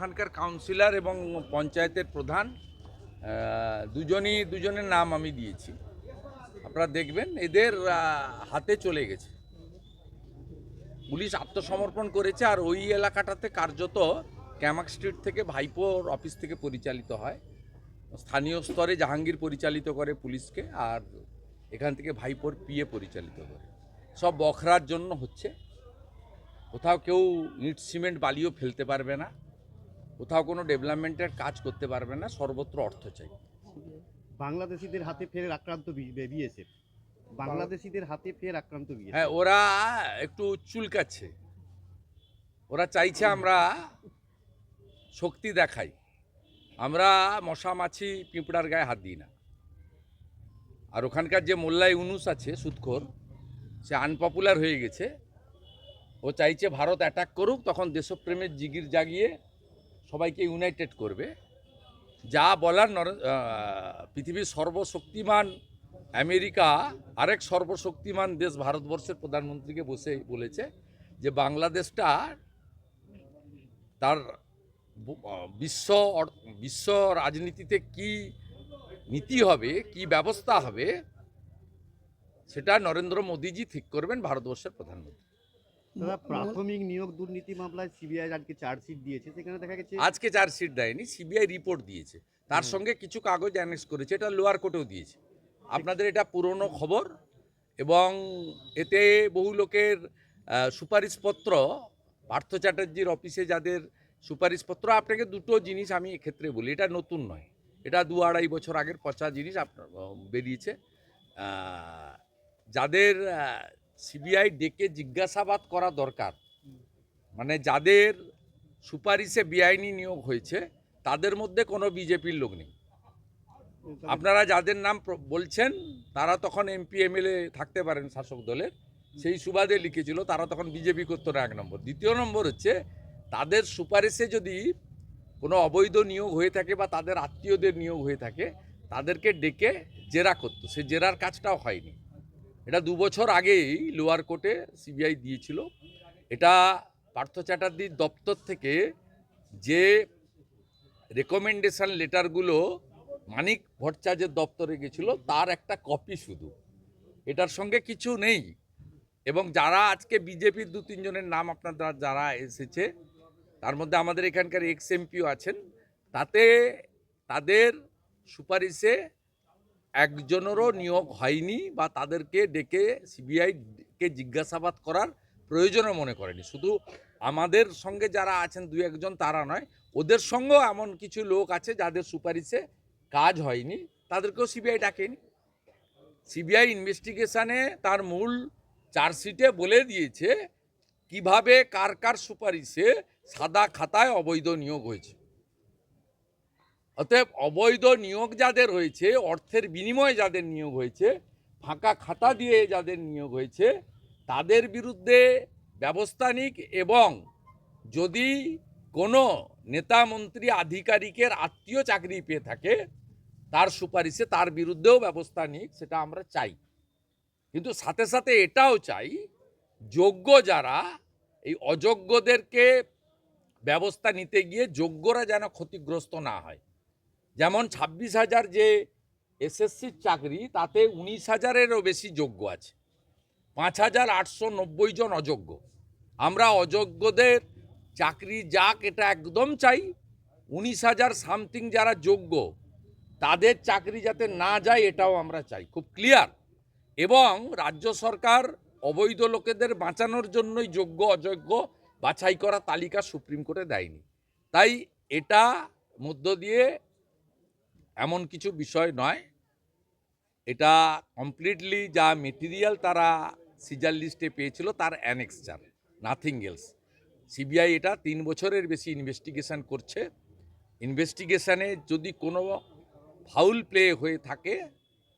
ওখানকার কাউন্সিলর এবং পঞ্চায়েতের প্রধান দুজনই, দুজনের নাম আমি দিয়েছি। আপনারা দেখবেন এদের হাতে চলে গেছে। পুলিশ আত্মসমর্পণ করেছে আর ওই এলাকাটাতে কার্যত ক্যামাক স্ট্রিট থেকে ভাইপোর অফিস থেকে পরিচালিত হয়। স্থানীয় স্তরে জাহাঙ্গীর পরিচালিত করে পুলিশকে আর এখান থেকে ভাইপোর পিএ পরিচালিত করে। সব বখরার জন্য হচ্ছে। কোথাও কেউ ইট, সিমেন্ট, বালিও ফেলতে পারবে না। কোথাও কোনো ডেভেলপমেন্টের কাজ করতে পারবে না সর্বত্র অর্থ চাই। বাংলাদেশিদের হাতে ফের আক্রান্ত বিএসএফ। বাংলাদেশিদের হাতে ফের আক্রান্ত বিএসএফ। হ্যাঁ ওরা একটু চুলকাচ্ছে। ওরা চাইছে আমরা শক্তি দেখাই। আমরা মশা মাছি পিঁপড়ার গায়ে হাত দিই না। আর ওখানকার যে মোল্লাই উনুস আছে সুৎখোর সে আনপপুলার হয়ে গেছে। ও চাইছে ভারত অ্যাটাক করুক তখন দেশপ্রেমের জিগির জাগিয়ে সবাইকে ইউনাইটেড করবে। যা বলার নরে- পৃথিবীর সর্বশক্তিমান আমেরিকা, আরেক সর্বশক্তিমান দেশ ভারতবর্ষের প্রধানমন্ত্রীকে বসে বলেছে যে বাংলাদেশটা তার বিশ্ব বিশ্ব রাজনীতিতে কি নীতি হবে, কি ব্যবস্থা হবে, সেটা নরেন্দ্র মোদীজি ঠিক করবেন ভারতবর্ষের প্রধানমন্ত্রী। দাদা প্রাথমিক নিয়োগ দুর্নীতি মামলায় সিবিআই আজকে চার্জশিট দিয়েছে সেখানে দেখা গেছে আজকে চার্জশিট দেয়নি সিবিআই রিপোর্ট দিয়েছে। তার সঙ্গে কিছু কাগজ অ্যানেক্স করেছে এটা লোয়ার কোর্টেও দিয়েছে। আপনাদের এটা পুরনো খবর এবং এতে বহু লোকের সুপারিশপত্র পার্থ চ্যাটার্জির অফিসে যাদের সুপারিশপত্র আপনাকে দুটো জিনিস আমি এক্ষেত্রে বলি এটা নতুন নয়। এটা দু আড়াই বছর আগের পচা জিনিস আপনার বেরিয়েছে। যাদের সিবিআই ডেকে জিজ্ঞাসাবাদ করা দরকার। মানে যাদের সুপারিশে বেআইনি নিয়োগ হয়েছে, তাদের মধ্যে কোনো বিজেপির লোক নেই। আপনারা যাদের নাম বলছেন, তারা তখন এমপি, এমএলএ থাকতে পারেন শাসক দলের। সেই সুবাদে লিখেছিল, তারা তখন বিজেপি করতো না এক নম্বর। দ্বিতীয় নম্বর হচ্ছে, তাদের সুপারিশে যদি কোনো অবৈধ নিয়োগ হয়ে থাকে বা তাদের আত্মীয়দের নিয়োগ হয়ে থাকে, তাদেরকে ডেকে জেরা করতো। সে জেরার কাজটাও হয়নি। এটা দু বছর আগেই লোয়ার কোর্টে সিবিআই দিয়েছিল। এটা পার্থ চ্যাটার্জির দপ্তর থেকে যে রেকমেন্ডেশন লেটারগুলো মানিক ভট্টাচার্যের দপ্তরে গেছিল, তার একটা কপি শুধু। এটার সঙ্গে কিছু নেই। এবং যারা আজকে বিজেপির দু তিনজনের নাম আপনার যারা এসেছে, তার মধ্যে আমাদের এখানকার এক্স এমপিও আছেন, তাতে তাদের সুপারিশে একজনেরও নিয়োগ হয়নি বা তাদেরকে ডেকে সিবিআই কে জিজ্ঞাসাবাদ করার প্রয়োজনও মনে করেনি। শুধু আমাদের সঙ্গে যারা আছেন দু একজন তারা নয়, ওদের সঙ্গেও এমন কিছু লোক আছে যাদের সুপারিশে কাজ হয়নি, তাদেরকেও সিবিআই ডাকেনি। সিবিআই ইনভেস্টিগেশনে তার মূল চার্জশিটে বলে দিয়েছে, কীভাবে কার কার সুপারিশে সাদা খাতায় অবৈধ নিয়োগ হয়েছে। অতএব অবৈধ নিয়োগ যাদের হয়েছে, অর্থের বিনিময়ে যাদের নিয়োগ হয়েছে, ফাঁকা খাতা দিয়ে যাদের নিয়োগ হয়েছে, তাদের বিরুদ্ধে ব্যবস্থা নিক এবং যদি কোনো নেতা মন্ত্রী আধিকারিকের আত্মীয় চাকরি পেয়ে থাকে, তার সুপারিশে তার বিরুদ্ধেও ব্যবস্থা নিক, সেটা আমরা চাই। কিন্তু সাথে সাথে এটাও চাই, যোগ্য যারা, এই অযোগ্যদেরকে ব্যবস্থা নিতে গিয়ে যোগ্যরা যেন ক্ষতিগ্রস্ত না হয়। যেমন ছাব্বিশ হাজার যে এসএসসির চাকরি, তাতে উনিশ হাজারেরও বেশি যোগ্য আছে। পাঁচ হাজার আটশো নব্বই জন অযোগ্য। আমরা অযোগ্যদের চাকরি যাক, এটা একদম চাই। উনিশ হাজার সামথিং যারা যোগ্য, তাদের চাকরি যাতে না যায়, এটাও আমরা চাই। খুব ক্লিয়ার? এবং রাজ্য সরকার অবৈধ লোকেদের বাঁচানোর জন্যই যোগ্য, অযোগ্য বাছাই করা তালিকা সুপ্রিম কোর্টে দেয়নি। তাই এটা মধ্য দিয়ে এমন কিছু বিষয় নয়। এটা কমপ্লিটলি যা মেটেরিয়াল তারা সিজার লিস্টে পেয়েছিল তার অ্যানেক্সচার নাথিং এলস সিবিআই এটা তিন বছরের বেশি ইনভেস্টিগেশন করছে। ইনভেস্টিগেশানে যদি কোনো ফাউল প্লে হয়ে থাকে,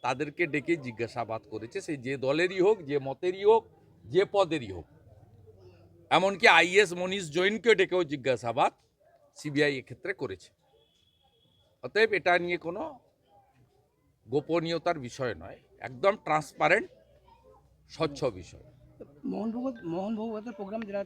তাদেরকে ডেকে জিজ্ঞাসাবাদ করেছে। সে যে দলেরই হোক, যে মতেরই হোক, যে পদেরই হোক। এমনকি আইএস মনীষ জৈনকে ডেকেও জিজ্ঞাসাবাদ সিবিআই এক্ষেত্রে করেছে। অতএব এটা নিয়ে কোনো গোপনীয়তার বিষয় নয়, একদম ট্রান্সপারেন্ট স্বচ্ছ বিষয়। মোহন ভগবত মোহন ভগবতের প্রোগ্রাম যেটা